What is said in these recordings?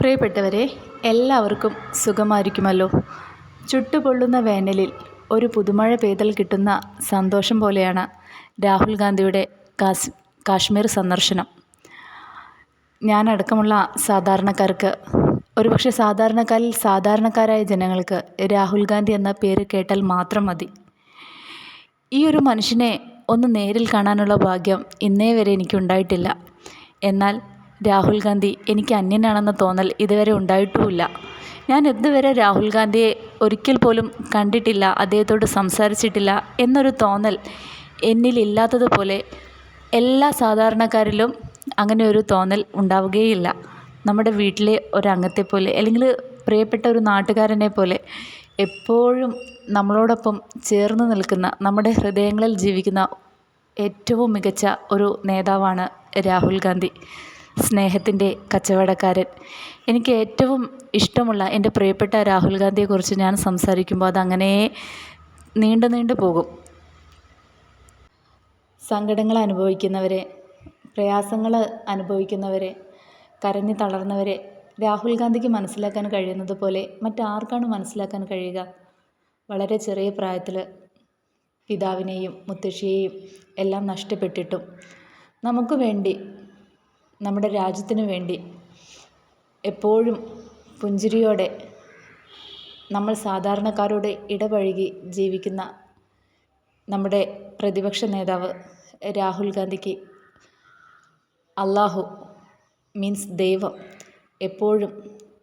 പ്രിയപ്പെട്ടവരെ എല്ലാവർക്കും സുഖമായിരിക്കുമല്ലോ. ചുട്ടുപൊള്ളുന്ന വേനലിൽ ഒരു പുതുമഴ പെയ്തൽ കിട്ടുന്ന സന്തോഷം പോലെയാണ് രാഹുൽ ഗാന്ധിയുടെ കാശ് കാശ്മീർ സന്ദർശനം. ഞാനടക്കമുള്ള സാധാരണക്കാർക്ക് ഒരുപക്ഷെ സാധാരണക്കാരിൽ സാധാരണക്കാരായ ജനങ്ങൾക്ക് രാഹുൽ ഗാന്ധി എന്ന പേര് കേട്ടാൽ മാത്രം മതി. ഈ ഒരു മനുഷ്യനെ ഒന്ന് നേരിൽ കാണാനുള്ള ഭാഗ്യം ഇന്നേ വരെ എനിക്കുണ്ടായിട്ടില്ല. എന്നാൽ രാഹുൽ ഗാന്ധി എനിക്ക് അന്യനാണെന്ന തോന്നൽ ഇതുവരെ ഉണ്ടായിട്ടുമില്ല. ഞാൻ ഇതുവരെ രാഹുൽ ഗാന്ധിയെ ഒരിക്കൽ പോലും കണ്ടിട്ടില്ല അദ്ദേഹത്തോട് സംസാരിച്ചിട്ടില്ല എന്നൊരു തോന്നൽ എന്നിലില്ലാത്തതുപോലെ എല്ലാ സാധാരണക്കാരിലും അങ്ങനെ ഒരു തോന്നൽ ഉണ്ടാവുകയില്ല. നമ്മുടെ വീട്ടിലെ ഒരംഗത്തെ പോലെ അല്ലെങ്കിൽ പ്രിയപ്പെട്ട ഒരു നാട്ടുകാരനെ പോലെ എപ്പോഴും നമ്മളോടൊപ്പം ചേർന്ന് നിൽക്കുന്ന നമ്മുടെ ഹൃദയങ്ങളിൽ ജീവിക്കുന്ന ഏറ്റവും മികച്ച ഒരു നേതാവാണ് രാഹുൽ ഗാന്ധി. സ്നേഹത്തിന്റെ കച്ചവടക്കാരൻ. എനിക്ക് ഏറ്റവും ഇഷ്ടമുള്ള എന്റെ പ്രിയപ്പെട്ട രാഹുൽ ഗാന്ധിയെക്കുറിച്ച് ഞാൻ സംസാരിക്കുമ്പോൾ അതങ്ങനെ നീണ്ടു നീണ്ടു പോകും. സങ്കടങ്ങൾ അനുഭവിക്കുന്നവരെ പ്രയാസങ്ങൾ അനുഭവിക്കുന്നവരെ കരഞ്ഞു തളർന്നവരെ രാഹുൽ ഗാന്ധിക്ക് മനസ്സിലാക്കാൻ കഴിയുന്നത് പോലെ മറ്റാർക്കാണ് മനസ്സിലാക്കാൻ കഴിയുക? വളരെ ചെറിയ പ്രായത്തിൽ പിതാവിനെയും മുത്തശ്ശിയെയും എല്ലാം നഷ്ടപ്പെട്ടിട്ടും നമുക്ക് വേണ്ടി നമ്മുടെ രാജ്യത്തിന് വേണ്ടി എപ്പോഴും പുഞ്ചിരിയോടെ നമ്മൾ സാധാരണക്കാരോട് ഇടപഴകി ജീവിക്കുന്ന നമ്മുടെ പ്രതിപക്ഷ നേതാവ് രാഹുൽ ഗാന്ധിക്ക് അള്ളാഹു മീൻസ് ദൈവം എപ്പോഴും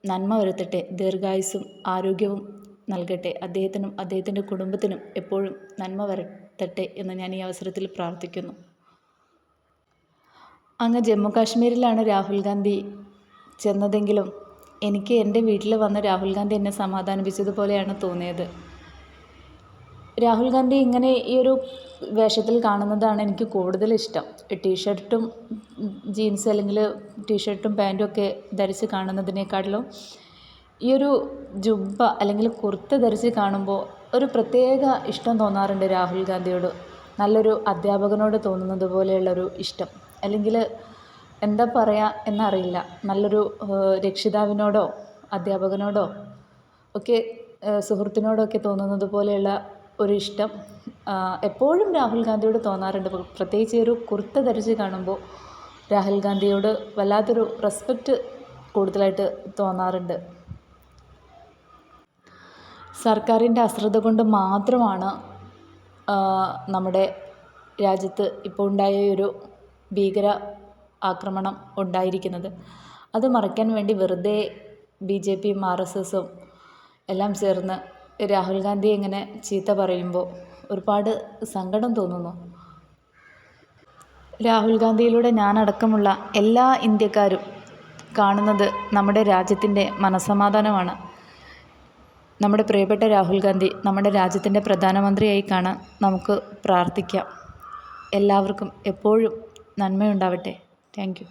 നന്മ വരുത്തട്ടെ ദീർഘായുസ്സും ആരോഗ്യവും നൽകട്ടെ അദ്ദേഹത്തിനും അദ്ദേഹത്തിന്റെ കുടുംബത്തിനും എപ്പോഴും നന്മ വരുത്തട്ടെ എന്ന് ഞാൻ ഈ അവസരത്തിൽ പ്രാർത്ഥിക്കുന്നു. അങ്ങ് ജമ്മു കാശ്മീരിലാണ് രാഹുൽ ഗാന്ധി ചെന്നതെങ്കിലും എനിക്ക് എന്റെ വീട്ടിൽ വന്ന് രാഹുൽ ഗാന്ധി എന്നെ സമാധാനിപ്പിച്ചതുപോലെയാണ് തോന്നിയത്. രാഹുൽ ഗാന്ധി ഇങ്ങനെ ഈ ഒരു വേഷത്തിൽ കാണുന്നതാണ് എനിക്ക് കൂടുതൽ ഇഷ്ടം. ടീഷർട്ടും ജീൻസ് അല്ലെങ്കിൽ ടീഷർട്ടും പാന്റും ഒക്കെ ധരിച്ച് കാണുന്നതിനേക്കാട്ടിലും ഈ ഒരു ജുബ്ബ അല്ലെങ്കിൽ കുർത്ത ധരിച്ച് കാണുമ്പോൾ ഒരു പ്രത്യേക ഇഷ്ടം തോന്നാറുണ്ട് രാഹുൽ ഗാന്ധിയോട്. നല്ലൊരു അധ്യാപകനോട് തോന്നുന്നത് പോലെയുള്ളൊരു ഇഷ്ടം. അല്ലെങ്കിൽ എന്താ പറയുക എന്നറിയില്ല. നല്ലൊരു രക്ഷിതാവിനോടോ അധ്യാപകനോടോ ഒക്കെ സുഹൃത്തിനോടൊക്കെ തോന്നുന്നത് പോലെയുള്ള ഒരു ഇഷ്ടം എപ്പോഴും രാഹുൽ ഗാന്ധിയോട് തോന്നാറുണ്ട്. പ്രത്യേകിച്ച് ഒരു കുർത്ത ധരിച്ച് കാണുമ്പോൾ രാഹുൽ ഗാന്ധിയോട് വല്ലാത്തൊരു റെസ്പെക്റ്റ് കൂടുതലായിട്ട് തോന്നാറുണ്ട്. സർക്കാരിന്റെ അശ്രദ്ധ കൊണ്ട് മാത്രമാണ് നമ്മുടെ രാജ്യത്ത് ഇപ്പോൾ ഉണ്ടായ ഒരു ഭീകര ആക്രമണം ഉണ്ടായിരിക്കുന്നത്. അത് മറയ്ക്കാൻ വേണ്ടി വെറുതെ ബി ജെ പിയും ആർ എസ് എസും എല്ലാം ചേർന്ന് രാഹുൽ ഗാന്ധി ഇങ്ങനെ ചീത്ത പറയുമ്പോൾ ഒരുപാട് സങ്കടം തോന്നുന്നു. രാഹുൽ ഗാന്ധിയിലൂടെ ഞാനടക്കമുള്ള എല്ലാ ഇന്ത്യക്കാരും കാണുന്നത് നമ്മുടെ രാജ്യത്തിന്റെ മനസമാധാനമാണ് നമ്മുടെ പ്രിയപ്പെട്ട രാഹുൽ ഗാന്ധി നമ്മുടെ രാജ്യത്തിന്റെ പ്രധാനമന്ത്രിയായി കാണാൻ നമുക്ക് പ്രാർത്ഥിക്കാം. എല്ലാവർക്കും എപ്പോഴും നന്മയുണ്ടാവട്ടെ. Thank you.